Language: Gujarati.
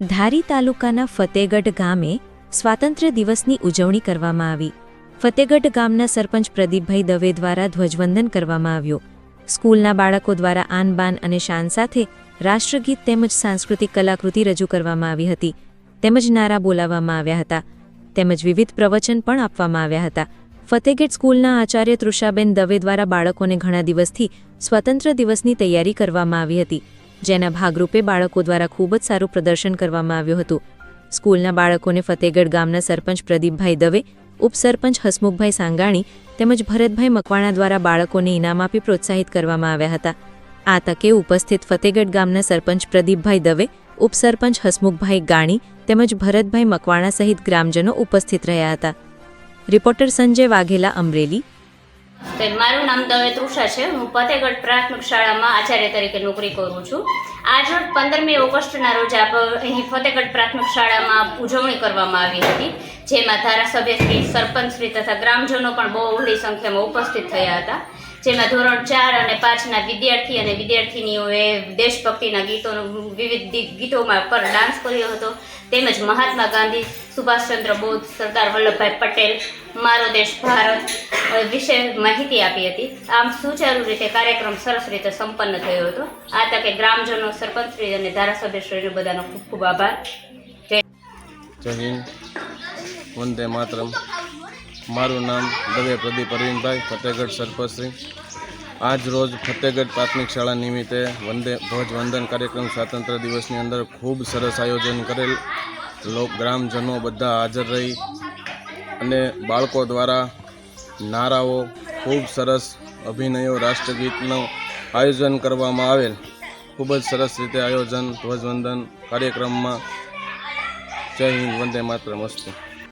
ધારી તાલુકાના ફતેગઢ ગામે સ્વાતંત્ર્ય દિવસની ઉજવણી કરવામાં આવી. ફતેગઢ ગામના સરપંચ પ્રદીપભાઈ દવે દ્વારા ધ્વજવંદન કરવામાં આવ્યું. સ્કૂલના બાળકો દ્વારા આન બાન અને શાન સાથે રાષ્ટ્રગીત તેમજ સાંસ્કૃતિક કલાકૃતિ રજૂ કરવામાં આવી હતી. તેમજ નારા બોલાવવામાં આવ્યા હતા. તેમજ વિવિધ પ્રવચન પણ આપવામાં આવ્યા હતા. ફતેગઢ સ્કૂલના આચાર્ય તૃષાબેન દવે દ્વારા બાળકોને ઘણા દિવસથી સ્વતંત્ર દિવસની તૈયારી કરવામાં આવી હતી. જેના ભાગરૂપે બાળકો દ્વારા ખૂબ જ સારું પ્રદર્શન કરવામાં આવ્યું હતું. સ્કૂલના બાળકોને ફતેગઢ ગામના સરપંચ પ્રદીપભાઈ દવે, ઉપસરપંચ હસમુખભાઈ સાંગાણી તેમજ ભરતભાઈ મકવાણા દ્વારા બાળકોને ઇનામ આપી પ્રોત્સાહિત કરવામાં આવ્યા હતા. આ તકે ઉપસ્થિત ફતેગઢ ગામના સરપંચ પ્રદીપભાઈ દવે, ઉપસરપંચ હસમુખભાઈ ગાણી તેમજ ભરતભાઈ મકવાણા સહિત ગ્રામજનો ઉપસ્થિત રહ્યા હતા. રિપોર્ટર સંજય વાઘેલા અમરેલી તો મારું નામ દવે તૃષા છે. હું ફતેગઢ પ્રાથમિક શાળામાં આચાર્ય તરીકે નોકરી કરું છું. આજરોજ પંદરમી ઓગસ્ટના રોજ આપ અહીં ફતેગઢ પ્રાથમિક શાળામાં ઉજવણી કરવામાં આવી હતી, જેમાં ધારાસભ્યશ્રી સરપંચશ્રી તથા ગ્રામજનો પણ બહુ બહોળી સંખ્યામાં ઉપસ્થિત થયા હતા. જેમાં ધોરણ ચાર અને પાંચના વિદ્યાર્થી અને વિદ્યાર્થીનીઓએ દેશભક્તિના ગીતોનું વિવિધ ગીતોમાં પર ડાન્સ કર્યો હતો. તેમજ મહાત્મા ગાંધી, સુભાષચંદ્ર બોઝ, સરદાર વલ્લભભાઈ પટેલ, મારો દેશ ભારત વિશે માહિતી આપી હતી. આમ સુચારુ રીતે કાર્યક્રમ સરસ રીતે સંપન્ન થયો હતો. આ તકે ગ્રામજનો, સરપંચશ્રી અને ધારાસભ્યશ્રીનો બધાનો ખૂબ ખૂબ આભાર. જય હિન્દ. વંદે માતરમ. મારું નામ દવે પ્રદીપ અરવિંદભાઈ, ફતેગઢ સરપંચશ્રી. આજ રોજ ફતેહગઢ પ્રાથમિક શાળા નિમિત્તે વંદે ધ્વજવંદન કાર્યક્રમ સ્વાતંત્ર્ય દિવસની અંદર ખૂબ સરસ આયોજન કરેલ. લોક ગ્રામજનો બધા હાજર રહી અને બાળકો દ્વારા નારાઓ, ખૂબ સરસ અભિનયો, રાષ્ટ્રગીતનું આયોજન કરવામાં આવેલ. ખૂબ જ સરસ રીતે આયોજન ધ્વજવંદન કાર્યક્રમમાં. જય હિન્દ, વંદે માત્ર અસ્તુ